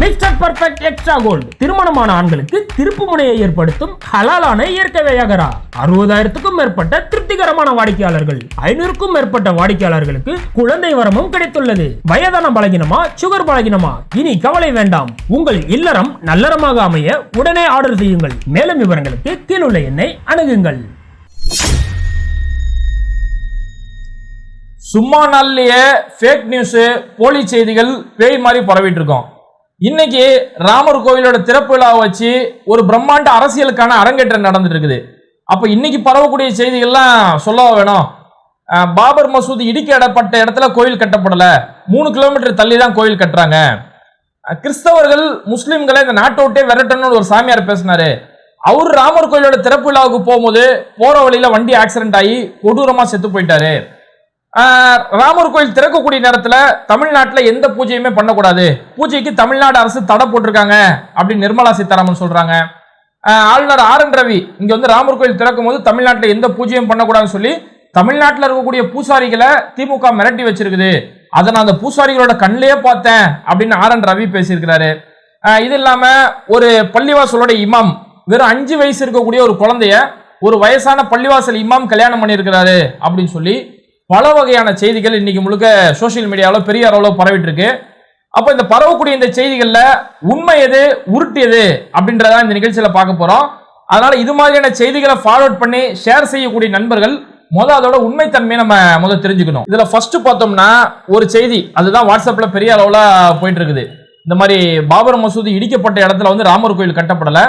Mister perfect extra gold திருமணமான ஆண்களுக்கு திருப்பு முனையை ஏற்படுத்தும் ஹலாலான இயற்கை வையகரா. அறுபதாயிரத்துக்கும் மேற்பட்ட திருப்திகரமான வாடிக்கையாளர்கள். ஐநூறுக்கும் மேற்பட்ட வாடிக்கையாளர்களுக்கு குழந்தை வரமும் கிடைத்துள்ளது. வயதான பலகினமா சுகர் பலகினமா? இனி கவலை வேண்டாம். உங்கள் இல்லறம் நல்லறமாக அமைய உடனே ஆர்டர் செய்யுங்கள். மேலும் விவரங்களுக்கு கீழுள்ள எண்ணை அணுகுங்கள். சும்மா நாள்லயே ஃபேக் நியூஸ் போலி செய்திகள் பேய் மாதிரி பரவிட்டு இருக்கோம். இன்னைக்கு ராமர் கோவிலோட திறப்பு விழாவை வச்சு ஒரு பிரம்மாண்ட அரசியலுக்கான அரங்கேற்றம் நடந்துட்டு இருக்குது அப்ப இன்னைக்கு பரவக்கூடிய செய்திகள்லாம் சொல்லவா வேணும்? பாபர் மசூதி இடிக்கப்பட்ட இடத்துல கோயில் கட்டப்படல. மூணு கிலோமீட்டர் தள்ளி தான் கோயில் கட்டுறாங்க. கிறிஸ்தவர்கள் முஸ்லிம்களை இந்த நாட்டை விட்டே விரட்டணும்னு ஒரு சாமியார் பேசினாரு. அவர் ராமர் கோயிலோட திறப்பு விழாவுக்கு போகும்போது போற வழியில வண்டி ஆக்சிடென்ட் ஆகி கொடூரமா செத்து போயிட்டாரு. ராமர் கோயில் திறக்கக்கூடிய நேரத்தில் தமிழ்நாட்டில் எந்த பூஜையுமே பண்ணக்கூடாது. பூஜைக்கு தமிழ்நாடு அரசு தடை போட்டிருக்காங்க அப்படின்னு நிர்மலா சீதாராமன் சொல்றாங்க. ஆளுநர் ஆர் என் ரவி இங்கே வந்து ராமர் கோயில் திறக்கும் போது தமிழ்நாட்டில் எந்த பூஜையும் பண்ணக்கூடாதுன்னு சொல்லி தமிழ்நாட்டில் இருக்கக்கூடிய பூசாரிகளை திமுக மிரட்டி வச்சிருக்குது. அதை நான் அந்த பூசாரிகளோட கண்ணிலேயே பார்த்தேன் அப்படின்னு ஆர் என் ரவி பேசியிருக்கிறாரு. இது இல்லாமல் ஒரு பள்ளிவாசலோட இமாம் வெறும் அஞ்சு வயசு இருக்கக்கூடிய ஒரு குழந்தைய ஒரு வயசான பள்ளிவாசல் இமாம் கல்யாணம் பண்ணியிருக்கிறாரு அப்படின்னு சொல்லி பல வகையான செய்திகள் இன்னைக்கு முழுக்க சோஷியல் மீடியாவில் பெரிய அளவில் பரவிட்டு இருக்கு அப்போ இந்த பரவக்கூடிய இந்த செய்திகள்ல உண்மை எது உருட்டு எது அப்படின்றத இந்த நிகழ்ச்சியில பார்க்க போறோம். அதனால இது மாதிரியான செய்திகளை ஃபார்வர்ட் பண்ணி ஷேர் செய்யக்கூடிய நண்பர்கள் முதல் அதோட உண்மைத்தன்மையை நம்ம முதல் தெரிஞ்சுக்கணும். இதுல ஃபர்ஸ்ட் பார்த்தோம்னா ஒரு செய்தி அதுதான் வாட்ஸ்அப்ல பெரிய அளவுல போயிட்டு இருக்குது இந்த மாதிரி பாபர் மசூதி இடிக்கப்பட்ட இடத்துல வந்து ராமர் கோயில் கட்டப்படல.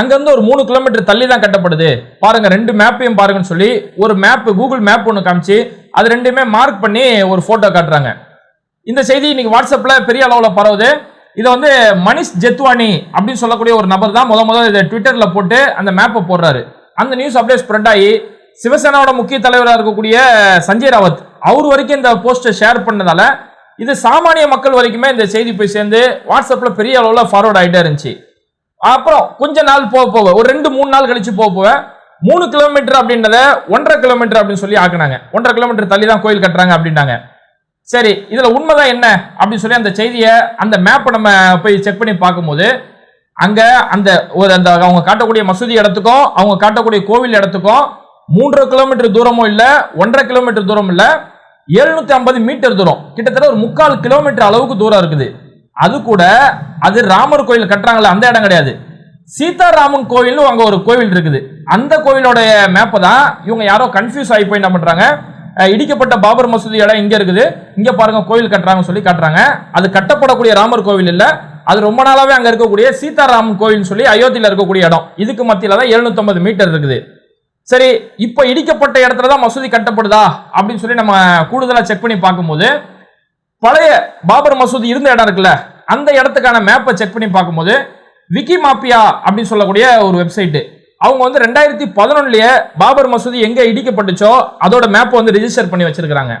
அங்கிருந்து ஒரு மூணு கிலோமீட்டர் தள்ளி தான் கட்டப்படுது. பாருங்க ரெண்டு மேப்பையும் பாருங்கன்னு சொல்லி ஒரு மேப் கூகுள் மேப் ஒன்று காமிச்சு அது ரெண்டுமே மார்க் பண்ணி ஒரு ஃபோட்டோ காட்டுறாங்க. இந்த செய்தி இன்னைக்கு வாட்ஸ்அப்பில் பெரிய அளவில் பரவுது. இதை வந்து மனிஷ் ஜெத்வானி அப்படின்னு சொல்லக்கூடிய ஒரு நபர் தான் முத முதல் இதை ட்விட்டரில் போட்டு அந்த மேப்பை போடுறாரு. அந்த நியூஸ் அப்படியே ஸ்ப்ரெட் ஆகி சிவசேனாவோட முக்கிய தலைவராக இருக்கக்கூடிய சஞ்சய் ராவத் அவர் வரைக்கும் இந்த போஸ்ட்டை ஷேர் பண்ணதால இது சாமானிய மக்கள் வரைக்குமே இந்த செய்தி போய் சேர்ந்து வாட்ஸ்அப்பில் பெரிய அளவில் ஃபார்வர்ட் ஆகிட்டே இருந்துச்சு. அப்புறம் கொஞ்ச நாள் போக போக ஒரு ரெண்டு மூணு நாள் கழிச்சு போக போக மூணு கிலோமீட்டர் அப்படின்றத ஒன்றரை கிலோமீட்டர் அப்படின்னு சொல்லி ஆக்குனாங்க. ஒன்றரை கிலோமீட்டர் தள்ளி தான் கோயில் கட்டுறாங்க அப்படின்னாங்க. சரி இதுல உண்மைதான் என்ன அப்படின்னு சொல்லி அந்த செய்தியை அந்த மேப்பை நம்ம போய் செக் பண்ணி பார்க்கும்போது அங்க அந்த ஒரு அந்த அவங்க காட்டக்கூடிய மசூதி இடத்துக்கும் அவங்க காட்டக்கூடிய கோவில் இடத்துக்கும் மூன்றரை கிலோமீட்டர் தூரமும் இல்ல ஒன்றரை கிலோமீட்டர் தூரம் இல்ல எழுநூத்தி ஐம்பது மீட்டர் தூரம். கிட்டத்தட்ட ஒரு முக்கால் கிலோமீட்டர் அளவுக்கு தூரம் இருக்குது. அது கூட அது ராமர் கோயில் கட்டுறாங்களே அந்த இடம் கிடையாது. சீதாராமன் கோவில்னு அங்க ஒரு கோவில் இருக்குது. அந்த கோவிலோடைய மேப்பை தான் இவங்க யாரோ கன்ஃபியூஸ் ஆகி போய் என்ன பண்ணுறாங்க இடிக்கப்பட்ட பாபர் மசூதி இடம் இங்கே இருக்குது. இங்கே பாருங்க கோவில் கட்டுறாங்கன்னு சொல்லி காட்டுறாங்க. அது கட்டப்படக்கூடிய ராமர் கோவில் இல்லை. அது ரொம்ப நாளாகவே அங்கே இருக்கக்கூடிய சீதாராமன் கோவில்னு சொல்லி அயோத்தியில் இருக்கக்கூடிய இடம். இதுக்கு மத்தியில் தான் 750 மீட்டர் இருக்குது. சரி இப்போ இடிக்கப்பட்ட இடத்துல தான் மசூதி கட்டப்படுதா? அப்படின்னு சொல்லி நம்ம கூடுதலாக செக் பண்ணி பார்க்கும்போது பழைய பாபர் மசூதி இருந்த இடம் இருக்குல்ல அந்த இடத்துக்கான மேப்பை செக் பண்ணி பார்க்கும்போது விக்கி மாப்பியா அப்படின்னு சொல்லக்கூடிய ஒரு வெப்சைட்டு. அவங்க வந்து ரெண்டாயிரத்தி பதினொன்னுலயே பாபர் மசூதி எங்க இடிக்கப்பட்டுச்சோ அதோட மேப்பை வந்து ரிஜிஸ்டர் பண்ணி வச்சிருக்காங்க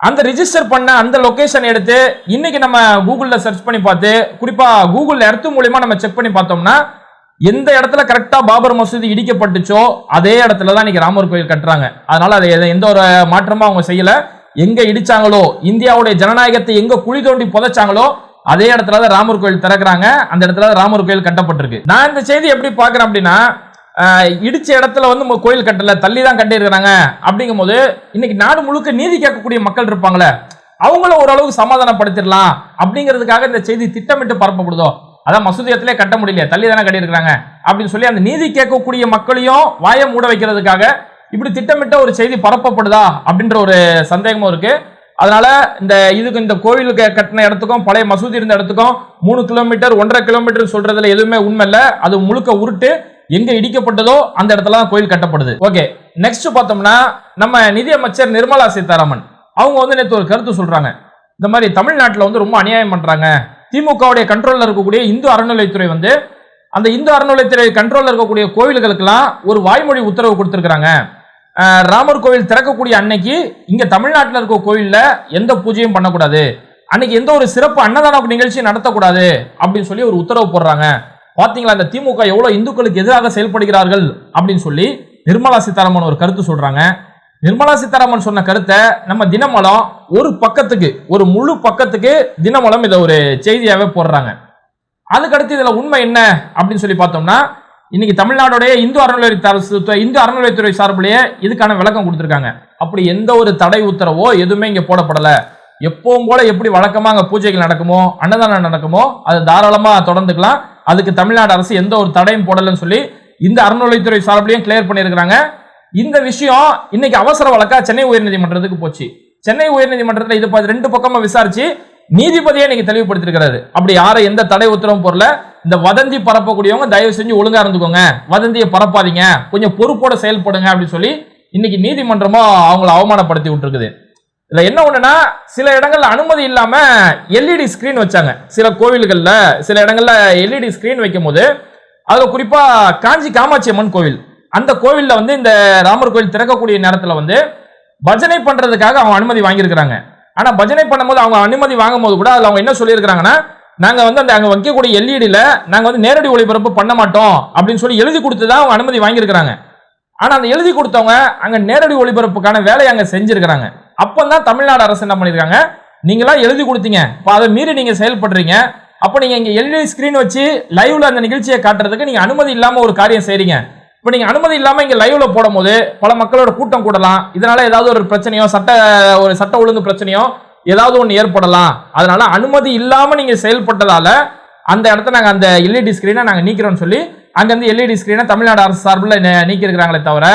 அந்த ரிஜிஸ்டர் பண்ண அந்த லொகேஷன் எடுத்து இன்னைக்கு நம்ம கூகுளில் சர்ச் பண்ணி பார்த்து குறிப்பா கூகுள் எர்த்து மூலியமா நம்ம செக் பண்ணி பார்த்தோம்னா எந்த இடத்துல கரெக்டா பாபர் மசூதி இடிக்கப்பட்டுச்சோ அதே இடத்துல தான் இன்னைக்கு ராமர் கோயில் கட்டுறாங்க. அதனால அதை எந்த ஒரு மாற்றமும் அவங்க செய்யல. எங்க இடிச்சாங்களோ இந்தியாவுடைய ஜனநாயகத்தை எங்க குழி தோண்டி புதைச்சாங்களோ அதே இடத்துல தான் ராமர் கோயில் திறக்கிறாங்க. அந்த இடத்துல தான் ராமர் கோயில் கட்டப்பட்டிருக்கு. நான் இந்த செய்தி எப்படி பார்க்குறேன் அப்படின்னா இடிச்ச இடத்துல வந்து கோயில் கட்டல தள்ளி தான் கட்டியிருக்கிறாங்க அப்படிங்கும்போது இன்னைக்கு நாடு முழுக்க நீதி கேட்கக்கூடிய மக்கள் இருப்பாங்களே அவங்கள ஓரளவுக்கு சமாதானப்படுத்திடலாம். அப்படிங்கிறதுக்காக இந்த செய்தி திட்டமிட்டு பரப்பப்படுதோ அதான் மசூதியத்திலே கட்ட முடியல தள்ளி தானே கட்டியிருக்கிறாங்க. அப்படின்னு சொல்லி அந்த நீதி கேட்கக்கூடிய மக்களையும் வாயை மூட வைக்கிறதுக்காக இப்படி திட்டமிட்ட ஒரு செய்தி பரப்பப்படுதா அப்படின்ற ஒரு சந்தேகமும் இருக்குது அதனால இந்த இதுக்கு இந்த கோவிலுக்கு கட்டின இடத்துக்கும் பழைய மசூதி இருந்த இடத்துக்கும் மூணு கிலோமீட்டர் ஒன்றரை கிலோமீட்டர் சொல்றதுல எதுவுமே உண்மை இல்ல. அது முழுக்க உருட்டு எங்க இடிக்கப்பட்டதோ அந்த இடத்துல தான் கோயில் கட்டப்படுது. ஓகே நெக்ஸ்ட் பார்த்தோம்னா நம்ம நிதியமைச்சர் நிர்மலா சீதாராமன். அவங்க வந்து நேற்று ஒரு கருத்து சொல்றாங்க. இந்த மாதிரி தமிழ்நாட்டில் வந்து ரொம்ப அநியாயம் பண்றாங்க. திமுகவுடைய கண்ட்ரோலில் இருக்கக்கூடிய இந்து அறநிலைத்துறை வந்து அந்த இந்து அறநிலைத்துறை கண்ட்ரோலில் இருக்கக்கூடிய கோவில்களுக்கெல்லாம் ஒரு வாய்மொழி உத்தரவு கொடுத்துருக்காங்க ராமர் கோவில் திறக்கக்கூடிய அன்னைக்கு இங்க தமிழ்நாட்டில் இருக்க கோயிலில் எந்த பூஜையும் பண்ணக்கூடாது. அன்னைக்கு எந்த ஒரு சிறப்பு அன்னதான நிகழ்ச்சியும் நடத்தக்கூடாது அப்படின்னு சொல்லி ஒரு உத்தரவு போடுறாங்க. பார்த்தீங்களா இந்த திமுக எவ்வளோ இந்துக்களுக்கு எதிராக செயல்படுகிறார்கள் அப்படின்னு சொல்லி நிர்மலா சீதாராமன் ஒரு கருத்து சொல்றாங்க. நிர்மலா சீதாராமன் சொன்ன கருத்தை நம்ம தினமலம் ஒரு பக்கத்துக்கு ஒரு முழு பக்கத்துக்கு தினமலம் இதை ஒரு செய்தியாகவே போடுறாங்க. அதுக்கடுத்து இதில் உண்மை என்ன அப்படின்னு சொல்லி பார்த்தோம்னா இன்னைக்கு தமிழ்நாடுடைய இந்து அறநிலையத்துறை அரசு- இந்து அறநிலையத்துறை சார்பிலேயே இதுக்கான விளக்கம் கொடுத்துருக்காங்க. அப்படி எந்த ஒரு தடை உத்தரவோ எதுவுமே இங்கே போடப்படலை. எப்பவும் போல எப்படி வழக்கமாக அங்கே பூஜைகள் நடக்குமோ அன்னதானம் நடக்குமோ அது தாராளமாக தொடர்ந்துக்கலாம். அதுக்கு தமிழ்நாடு அரசு எந்த ஒரு தடையும் போடலைன்னு சொல்லி இந்த அறநிலையத்துறை சார்பிலையும் கிளியர் பண்ணியிருக்கிறாங்க. இந்த விஷயம் இன்னைக்கு அவசர வழக்கா சென்னை உயர்நீதிமன்றத்துக்கு போச்சு. சென்னை உயர்நீதிமன்றத்தில் இது ரெண்டு பக்கமாக விசாரிச்சு நீதிபதியை நீங்க தெளிவுபடுத்திருக்கிறாரு அப்படி யாரை எந்த தடை உத்தரவும் பொருள இந்த வதந்தி பரப்பக்கூடியவங்க தயவு செஞ்சு ஒழுங்கா இருந்துக்கோங்க. வதந்தியை பரப்பாதீங்க. கொஞ்சம் பொறுப்போட செயல்படுங்க அப்படின்னு சொல்லி இன்னைக்கு நீதிமன்றமும் அவங்கள அவமானப்படுத்தி விட்டுருக்குது. இதுல என்ன ஒண்ணுன்னா சில இடங்கள்ல அனுமதி இல்லாம எல்இடி ஸ்கிரீன் வச்சாங்க. சில கோவில்கள்ல சில இடங்கள்ல எல்இடி ஸ்கிரீன் வைக்கும் போது அதுல குறிப்பா காஞ்சி காமாட்சி அம்மன் கோவில். அந்த கோவில்ல வந்து இந்த ராமர் கோவில் திறக்கக்கூடிய நேரத்துல வந்து பஜனை பண்றதுக்காக அவங்க அனுமதி வாங்கியிருக்கிறாங்க. ஆனால் பஜனை பண்ணும்போது அவங்க அனுமதி வாங்கும் போது கூட அதில் அவங்க என்ன சொல்லியிருக்கிறாங்கன்னா நாங்கள் வந்து அந்த அங்கே வைக்கக்கூடிய எல்இடியில் நாங்கள் வந்து நேரடி ஒளிபரப்பு பண்ண மாட்டோம் அப்படின்னு சொல்லி எழுதி கொடுத்து தான் அவங்க அனுமதி வாங்கியிருக்கிறாங்க. ஆனால் அந்த எழுதி கொடுத்தவங்க அங்கே நேரடி ஒளிபரப்புக்கான வேலையை அங்கே செஞ்சுருக்கிறாங்க. அப்போ தான் தமிழ்நாடு அரசு என்ன பண்ணியிருக்காங்க? நீங்களாம் எழுதி கொடுத்தீங்க. இப்போ அதை மீறி நீங்கள் செயல்படுறீங்க. அப்போ நீங்கள் இங்கே எல்இடி ஸ்க்ரீன் வச்சு லைவில் அந்த நிகழ்ச்சியை காட்டுறதுக்கு நீங்கள் அனுமதி இல்லாமல் ஒரு காரியம் செய்கிறீங்க இப்போ நீங்கள் அனுமதி இல்லாமல் இங்கே லைவ்ல போடும்போது பல மக்களோட கூட்டம் கூடலாம். இதனால ஏதாவது ஒரு பிரச்சனையோ சட்ட ஒரு சட்ட ஒழுங்கு பிரச்சனையோ ஏதாவது ஒன்று ஏற்படலாம். அதனால அனுமதி இல்லாமல் நீங்கள் செயல்பட்டதால அந்த இடத்த நாங்கள் அந்த எல்இடி ஸ்க்ரீனை நாங்கள் நீக்கிறோம்னு சொல்லி அங்கேருந்து எல்இடி ஸ்க்ரீனை தமிழ்நாடு அரசு சார்பில் நீக்கியிருக்கிறாங்களே தவிர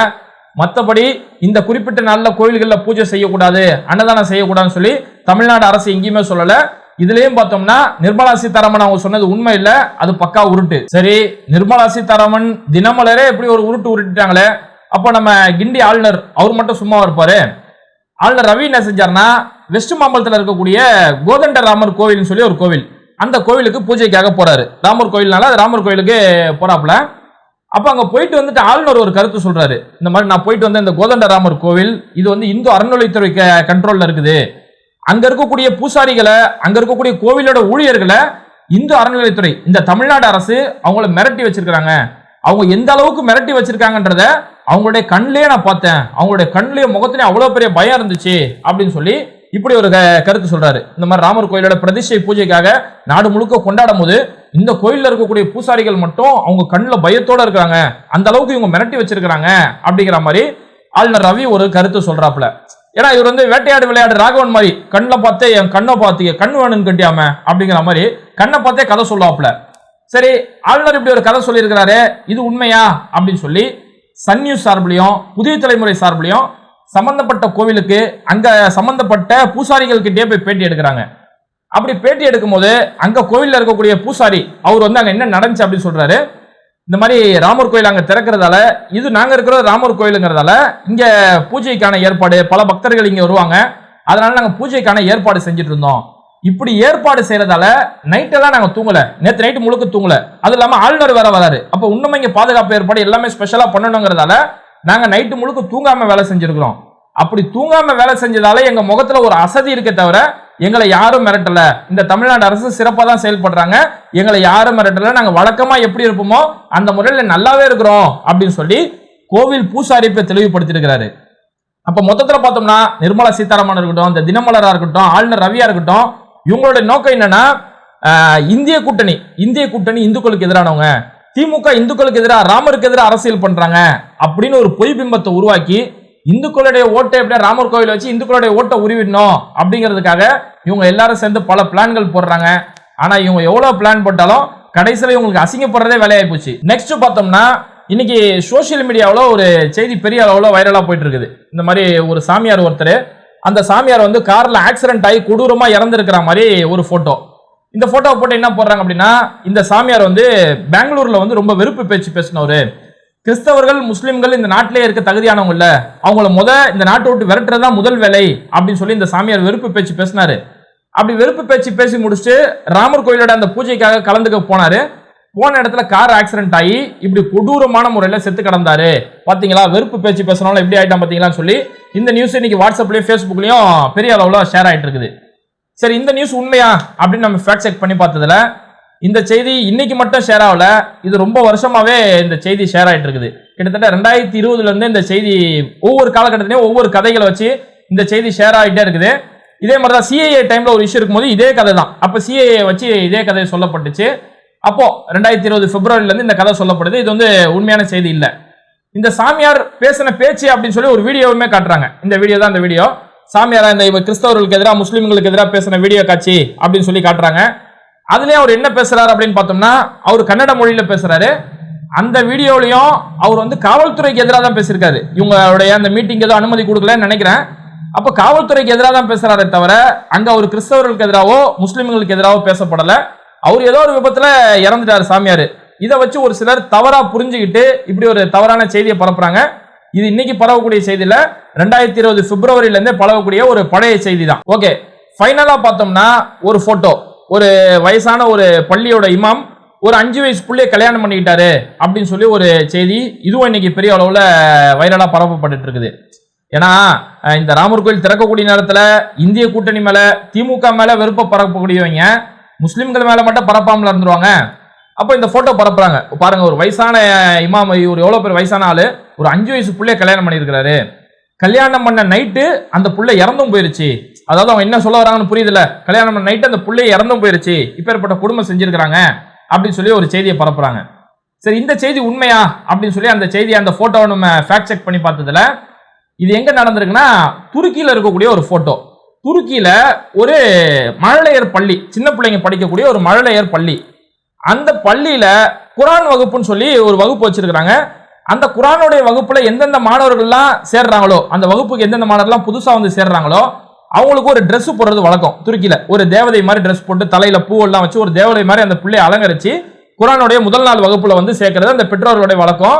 மற்றபடி இந்த குறிப்பிட்ட நல்ல கோயில்களில் பூஜை செய்யக்கூடாது அன்னதானம் செய்யக்கூடாதுன்னு சொல்லி தமிழ்நாடு அரசு எங்கேயுமே சொல்லலை. இதுலயும் பார்த்தோம்னா நிர்மலா சீதாராமன் அவங்க சொன்னது உண்மை இல்ல அது பக்கா உருட்டு. சரி நிர்மலா சீதாராமன் தினமலரே எப்படி ஒரு உருட்டு உருட்டிட்டாங்களே அப்போ நம்ம கிண்டி ஆளுநர் அவர் மட்டும் சும்மா இருப்பாரு. ஆளுநர் ரவி என்ன செஞ்சார்னா வெஸ்ட் மாம்பலத்தில் இருக்கக்கூடிய கோதண்ட ராமர் கோவில்னு சொல்லி ஒரு கோவில் அந்த கோவிலுக்கு பூஜைக்காக போறாரு. ராமர் கோவில்னால அது ராமர் கோவிலுக்கு போறாப்புல. அப்ப அங்க போயிட்டு வந்துட்டு ஆளுநர் ஒரு கருத்து சொல்றாரு. இந்த மாதிரி நான் போயிட்டு வந்த இந்த கோதண்ட ராமர் கோவில் இது வந்து இந்து அறநிலைத்துறை கண்ட்ரோல்ல இருக்குது. அங்க இருக்கக்கூடிய பூசாரிகளை அங்க இருக்கக்கூடிய கோவிலோட ஊழியர்களை இந்து அறநிலையத்துறை இந்த தமிழ்நாடு அரசு அவங்கள மிரட்டி வச்சிருக்கிறாங்க. அவங்க எந்த அளவுக்கு மிரட்டி வச்சிருக்காங்கன்றத அவங்களுடைய கண்ணிலே நான் பார்த்தேன். அவங்களுடைய கண்ணிலே முகத்திலே அவ்வளவு பெரிய பயம் இருந்துச்சு அப்படின்னு சொல்லி இப்படி ஒரு க- கருத்து சொல்றாரு. இந்த மாதிரி ராமர் கோயிலோட பிரதிஷ்டை பூஜைக்காக நாடு முழுக்க கொண்டாடும் போது இந்த கோயில்ல இருக்கக்கூடிய பூசாரிகள் மட்டும் அவங்க கண்ணில் பயத்தோட இருக்காங்க அந்த அளவுக்கு இவங்க மிரட்டி வச்சிருக்கிறாங்க அப்படிங்கிற மாதிரி ஆளுநர் ரவி ஒரு கருத்து சொல்றாப்புல. ஏன்னா இவர் வந்து வேட்டையாடு விளையாடு ராகவன் மாதிரி கண்ணில் பார்த்தே என் கண்ணை பார்த்து கண் வேணும்னு கட்டியாம அப்படிங்கிற மாதிரி கண்ணை பார்த்தே கதை சொல்லுவாப்புல. சரி ஆளுநர் இப்படி ஒரு கதை சொல்லியிருக்கிறாரு இது உண்மையா? அப்படின்னு சொல்லி சன் நியூஸ் சார்பிலையும் புதிய தலைமுறை சார்பிலையும் சம்பந்தப்பட்ட கோவிலுக்கு அங்க சம்பந்தப்பட்ட பூசாரிகள் கிட்டே போய் பேட்டி எடுக்கிறாங்க. அப்படி பேட்டி எடுக்கும்போது அங்க கோவில்ல இருக்கக்கூடிய பூசாரி அவர் வந்து அங்க என்ன நடந்துச்சு அப்படின்னு சொல்றாரு. இந்த மாதிரி ராமர் கோயில் அங்கே திறக்கிறதால இது நாங்கள் இருக்கிற ராமர் கோயிலுங்கிறதால இங்கே பூஜைக்கான ஏற்பாடு பல பக்தர்கள் இங்கே வருவாங்க. அதனால நாங்கள் பூஜைக்கான ஏற்பாடு செஞ்சுட்டு இருந்தோம் இப்படி ஏற்பாடு செய்கிறதால நைட்டெல்லாம் நாங்கள் தூங்கலை. நேற்று நைட்டு முழுக்க தூங்கலை. அது இல்லாமல் ஆளுநர் வேற வராரு. அப்போ இன்னும் இங்கே பாதுகாப்பு ஏற்பாடு எல்லாமே ஸ்பெஷலாக பண்ணணுங்கிறதால நாங்கள் நைட்டு முழுக்க தூங்காமல் வேலை செஞ்சுருக்கிறோம். அப்படி தூங்காமல் வேலை செஞ்சதால எங்கள் முகத்தில் ஒரு அசதி இருக்கே தவிர எங்களை யாரும் மிரட்டல. இந்த தமிழ்நாடு அரசு சிறப்பாக தான் செயல்படுறாங்க. எங்களை யாரும் மிரட்டல. நாங்கள் வழக்கமாக எப்படி இருப்போமோ அந்த முறையில் நல்லாவே இருக்கிறோம் அப்படின்னு சொல்லி கோவில் பூசாரிப்பை தெளிவுபடுத்தியிருக்கிறாரு. மொத்தத்தில் பார்த்தோம்னா நிர்மலா சீதாராமன் இருக்கட்டும் இந்த தினமலராக இருக்கட்டும் ஆளுநர் ரவியா இருக்கட்டும் இவங்களுடைய நோக்கம் என்னன்னா இந்திய கூட்டணி இந்திய கூட்டணி இந்துக்களுக்கு எதிரானவங்க. திமுக இந்துக்களுக்கு எதிராக ராமருக்கு எதிராக அரசியல் பண்றாங்க அப்படின்னு ஒரு பொய் பிம்பத்தை உருவாக்கி இந்துக்களுடைய ஓட்டை எப்படியா ராமர் கோவிலை வச்சு இந்துக்களுடைய ஓட்டை உருவிடணும் அப்படிங்கிறதுக்காக இவங்க எல்லாரும் சேர்ந்து பல பிளான்கள் போடுறாங்க. ஆனா இவங்க எவ்வளவு பிளான் போட்டாலும் கடைசியில் இவங்களுக்கு அசிங்கப்படுறதே வேலையாகி போச்சு. நெக்ஸ்ட் பார்த்தோம்னா இன்னைக்கு சோஷியல் மீடியாவில் ஒரு செய்தி பெரிய அளவில் வைரலாக போயிட்டு இருக்குது இந்த மாதிரி ஒரு சாமியார் ஒருத்தர் அந்த சாமியார் வந்து காரில் ஆக்சிடென்ட் ஆகி கொடூரமாக இறந்துருக்கிற மாதிரி ஒரு ஃபோட்டோ இந்த ஃபோட்டோவை போட்டு என்ன போடுறாங்க அப்படின்னா இந்த சாமியார் வந்து பெங்களூரில் வந்து ரொம்ப வெறுப்பு பேச்சு பேசினவர். கிறிஸ்தவர்கள் முஸ்லீம்கள் இந்த நாட்டிலே இருக்க தகுதியானவங்க இல்லை அவங்கள முத இந்த நாட்டை விட்டு விரட்டுறது தான் முதல் வேலை அப்படின்னு சொல்லி இந்த சாமியார் வெறுப்பு பேச்சு பேசினாரு. அப்படி வெறுப்பு பேச்சு பேசி முடிச்சுட்டு ராமர் கோயிலோட அந்த பூஜைக்காக கலந்துக்க போனாரு. போன இடத்துல கார் ஆக்சிடென்ட் ஆகி இப்படி கொடூரமான முறையில் செத்து கிடந்தாரு. பார்த்தீங்களா வெறுப்பு பேச்சு பேசுனாலும் எப்படி ஆயிட்டான் பார்த்தீங்களான்னு சொல்லி இந்த நியூஸ் இன்னைக்கு வாட்ஸ்அப்லயும் ஃபேஸ்புக்லயும் பெரிய அளவில் ஷேர் ஆகிட்டு இருக்குது. சரி இந்த நியூஸ் உண்மையா? அப்படின்னு நம்ம ஃபேக்ட் செக் பண்ணி பார்த்ததுல இந்த செய்தி இன்னைக்கு மட்டும் ஷேர் ஆகல. இது ரொம்ப வருஷமாவே இந்த செய்தி ஷேர் ஆகிட்டு இருக்குது. கிட்டத்தட்ட ரெண்டாயிரத்தி இருபதுல இருந்து இந்த செய்தி ஒவ்வொரு காலகட்டத்திலையும் ஒவ்வொரு கதைகளை வச்சு இந்த செய்தி ஷேர் ஆகிட்டே இருக்குது. இதே மாதிரி தான் சிஏஏ டைமில் ஒரு இஷ்யூ இருக்கும்போது இதே கதை தான் அப்போ சிஏஏ வச்சு இதே கதை சொல்லப்பட்டுச்சு. அப்போ ரெண்டாயிரத்தி இருபது பிப்ரவரியிலேருந்து இந்த கதை சொல்லப்படுது. இது வந்து உண்மையான செய்தி இல்லை. இந்த சாமியார் பேசின பேச்சு அப்படின்னு சொல்லி ஒரு வீடியோவுமே காட்டுறாங்க. இந்த வீடியோ தான் இந்த வீடியோ. சாமியாரா இந்த கிறிஸ்தவர்களுக்கு எதிராக முஸ்லீம்களுக்கு எதிராக பேசின வீடியோ காட்சி அப்படின்னு சொல்லி காட்டுறாங்க. அதுலேயும் அவர் என்ன பேசுறாரு அப்படின்னு பார்த்தோம்னா அவர் கன்னட மொழியில் பேசுறாரு. அந்த வீடியோலையும் அவர் வந்து காவல்துறைக்கு எதிராக தான் பேசியிருக்காரு. இவங்களுடைய அந்த மீட்டிங் ஏதோ அனுமதி கொடுக்கலன்னு நினைக்கிறேன். அப்ப காவல்துறைக்கு எதிராக தான் பேசுறாரே தவிர அங்க அவர் கிறிஸ்தவர்களுக்கு எதிராகவோ முஸ்லிம்களுக்கு எதிராகவோ பேசப்படல. அவர் ஏதோ ஒரு விபத்துல இறந்துட்டாரு சாமியார். இதை வச்சு ஒரு சிலர் தவறா புரிஞ்சுக்கிட்டு இப்படி ஒரு தவறான செய்தியை பரப்புறாங்க. இது இன்னைக்கு பரவக்கூடிய செய்தியில ரெண்டாயிரத்தி இருபது பிப்ரவரியில இருந்தே பரவக்கூடிய ஒரு பழைய செய்தி தான் ஓகே ஃபைனலா பார்த்தோம்னா ஒரு போட்டோ ஒரு வயசான ஒரு பள்ளியோட இமாம் ஒரு அஞ்சு வயசு புள்ளைய கல்யாணம் பண்ணிக்கிட்டாரு அப்படின்னு சொல்லி ஒரு செய்தி. இதுவும் இன்னைக்கு பெரிய அளவுல வைரலா பரப்பப்பட்டு இருக்குது. ஏன்னா இந்த ராமர் கோயில் திறக்கக்கூடிய நேரத்தில் இந்திய கூட்டணி மேலே திமுக மேலே வெறுப்ப பரப்பக்கூடியவங்க முஸ்லீம்கள் மேலே மட்டும் பரப்பாமல் இருந்துருவாங்க. அப்போ இந்த ஃபோட்டோ பரப்புறாங்க. பாருங்க ஒரு வயசான இமாம் ஒரு எவ்வளோ பேர் வயசான ஆள்? ஒரு அஞ்சு வயசு பிள்ளைய கல்யாணம் பண்ணியிருக்கிறாரு. கல்யாணம் பண்ண நைட்டு அந்த பிள்ளை இறந்தும் போயிருச்சு. அதாவது அவங்க என்ன சொல்ல வராங்கன்னு புரியுதுல கல்யாணம் பண்ண நைட்டு அந்த புள்ளைய இறந்தும் போயிருச்சு. இப்பேற்பட்ட குடும்பம் செஞ்சிருக்கிறாங்க. அப்படின்னு சொல்லி ஒரு செய்தியை பரப்புறாங்க. சரி இந்த செய்தி உண்மையா? அப்படின்னு சொல்லி அந்த செய்தியை அந்த ஃபோட்டோவை நம்ம ஃபேக்ட் செக் பண்ணி பார்த்ததுல இது எங்க நடந்திருக்குன்னா துருக்கியில இருக்கக்கூடிய ஒரு போட்டோ துருக்கியில ஒரு மழலையர் பள்ளி சின்ன பிள்ளைங்க படிக்கக்கூடிய ஒரு மழலையர் பள்ளி. அந்த பள்ளியில குரான் வகுப்புன்னு சொல்லி ஒரு வகுப்பு வச்சிருக்கிறாங்க. அந்த குரானுடைய வகுப்புல எந்தெந்த மாணவர்கள்லாம் சேர்றாங்களோ அந்த வகுப்புக்கு எந்தெந்த மாணவர்கள்லாம் புதுசா வந்து சேர்றாங்களோ அவங்களுக்கு ஒரு ட்ரெஸ் போடுறது வழக்கம். துருக்கியில ஒரு தேவதை மாதிரி ட்ரெஸ் போட்டு தலையில பூவெல்லாம் வச்சு ஒரு தேவதை மாதிரி அந்த பிள்ளையை அலங்கரிச்சு குரானுடைய முதல் நாள் வகுப்புல வந்து சேர்க்கறது அந்த பெற்றோர்களுடைய வழக்கம்.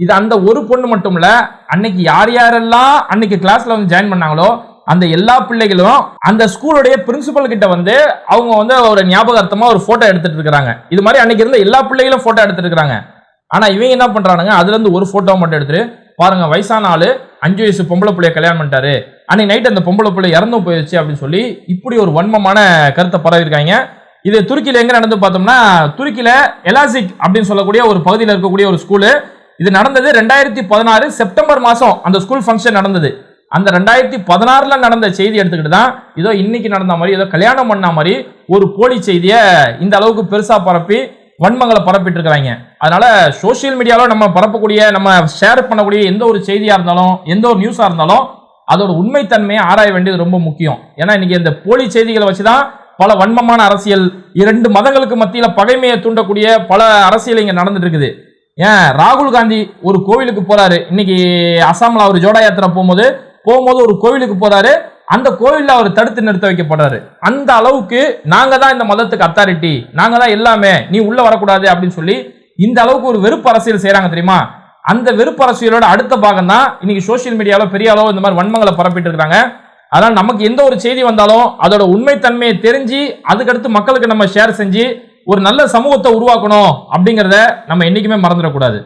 இது அந்த ஒரு பொண்ணு மட்டும் இல்ல அன்னைக்கு யார் யாரெல்லாம் அன்னைக்கு கிளாஸ்ல வந்து ஜாயின் பண்ணாங்களோ அந்த எல்லா பிள்ளைகளும் அந்த ஸ்கூலுடைய பிரின்சிபல் கிட்ட வந்து அவங்க வந்து ஒரு ஞாபகார்த்தமா ஒரு போட்டோ எடுத்துட்டு இருக்காங்க இது மாதிரி அன்னைக்கு இருந்த எல்லா பிள்ளைகளும் போட்டோ எடுத்துட்டு இருக்காங்க ஆனா இவங்க என்ன பண்றானுங்க? அதுல இருந்து ஒரு போட்டோ மட்டும் எடுத்துட்டு பாருங்க வயசான ஆளு அஞ்சு வயசு பொம்பளை பிள்ளைய கல்யாணம் பண்ணிட்டாரு. அன்னைக்கு நைட் அந்த பொம்பளை பிள்ளை இறந்து போயிடுச்சு அப்படின்னு சொல்லி இப்படி ஒரு வன்மமான கருத்தை பரவிருக்காங்க இது துருக்கியில எங்க நடந்து பார்த்தோம்னா துருக்கியில எலாசிக் அப்படின்னு சொல்லக்கூடிய ஒரு பகுதியில் இருக்கக்கூடிய ஒரு ஸ்கூலு இது நடந்தது ரெண்டாயிரத்தி பதினாறு செப்டம்பர் மாதம் அந்த ஸ்கூல் ஃபங்க்ஷன் நடந்தது. அந்த ரெண்டாயிரத்தி பதினாறுல நடந்த செய்தி எடுத்துக்கிட்டு தான் ஏதோ இன்னைக்கு நடந்த மாதிரி ஏதோ கல்யாணம் பண்ண மாதிரி ஒரு போலி செய்தியை இந்த அளவுக்கு பெருசாக பரப்பி வன்மங்களை பரப்பிட்டு இருக்கிறாங்க அதனால சோஷியல் மீடியாவில் நம்ம பரப்பக்கூடிய நம்ம ஷேர் பண்ணக்கூடிய எந்த ஒரு செய்தியாக இருந்தாலும் எந்த ஒரு நியூஸாக இருந்தாலும் அதோட உண்மைத்தன்மையை ஆராய வேண்டியது ரொம்ப முக்கியம். ஏன்னா இன்னைக்கு இந்த போலி செய்திகளை வச்சு தான் பல வன்மமான அரசியல் இரண்டு மதங்களுக்கு மத்தியில் பகைமையை தூண்டக்கூடிய பல அரசியல் இங்கே நடந்துட்டு இருக்குது. ஏன் ராகுல் காந்தி ஒரு கோவிலுக்கு போறாரு. இன்னைக்கு அசாம்ல அவர் ஜோடா யாத்திரை போகும்போது போகும்போது ஒரு கோவிலுக்கு போறாரு. அந்த கோவில்ல அவர் தடுத்து நிறுத்த வைக்கப்படுறாரு. அந்த அளவுக்கு நாங்க தான் இந்த மதத்துக்கு அத்தாரிட்டி நாங்க தான் எல்லாமே. நீ உள்ள வரக்கூடாது அப்படின்னு சொல்லி இந்த அளவுக்கு ஒரு வெறுப்பு அரசியல் செய்யறாங்க தெரியுமா? அந்த வெறுப்பு அரசியலோட அடுத்த பாகம் தான் இன்னைக்கு சோஷியல் மீடியாவில் பெரிய அளவு இந்த மாதிரி வன்மங்களை பரப்பிட்டு இருக்காங்க அதனால நமக்கு எந்த ஒரு செய்தி வந்தாலும் அதோட உண்மைத்தன்மையை தெரிஞ்சு அதுக்கடுத்து மக்களுக்கு நம்ம ஷேர் செஞ்சு ஒரு நல்ல சமூகத்தை உருவாக்கணும் அப்படிங்கிறத நம்ம என்னைக்குமே மறந்துடக்கூடாது.